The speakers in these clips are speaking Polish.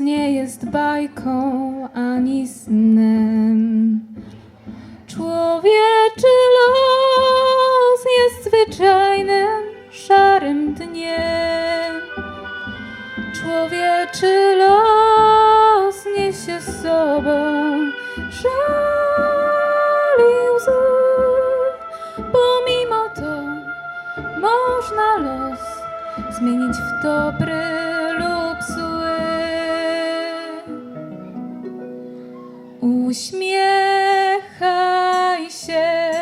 nie jest bajką ani snem. Człowieczy los jest zwyczajnym, szarym dniem. Człowieczy los niesie z sobą żal i łzy. Pomimo to można los zmienić w dobry lub zły. Uśmiechaj się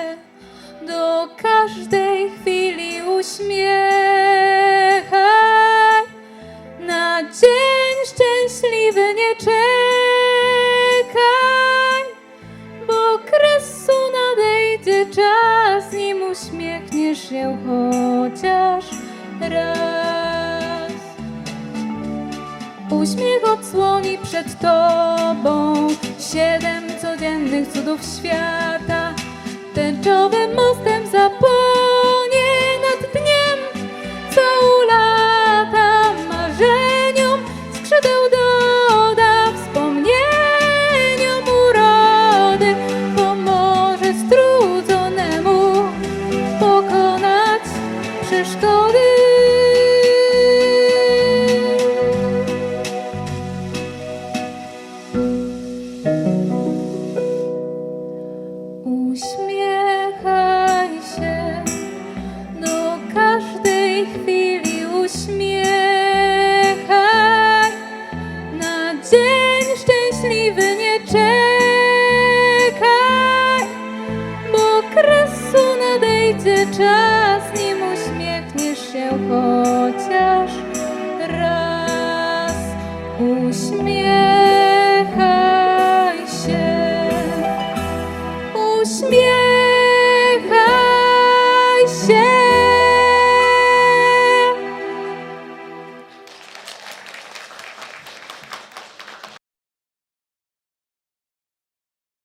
do każdej chwili uśmiechaj. Na dzień szczęśliwy nie czekaj, bo kresu nadejdzie czas, nim uśmiechniesz się chociaż raz. Uśmiech odsłoni przed tobą siedem codziennych cudów świata. Tęczowym mostem chwili uśmiechaj. Na dzień szczęśliwy nie czekaj, bo kresu nadejdzie czas,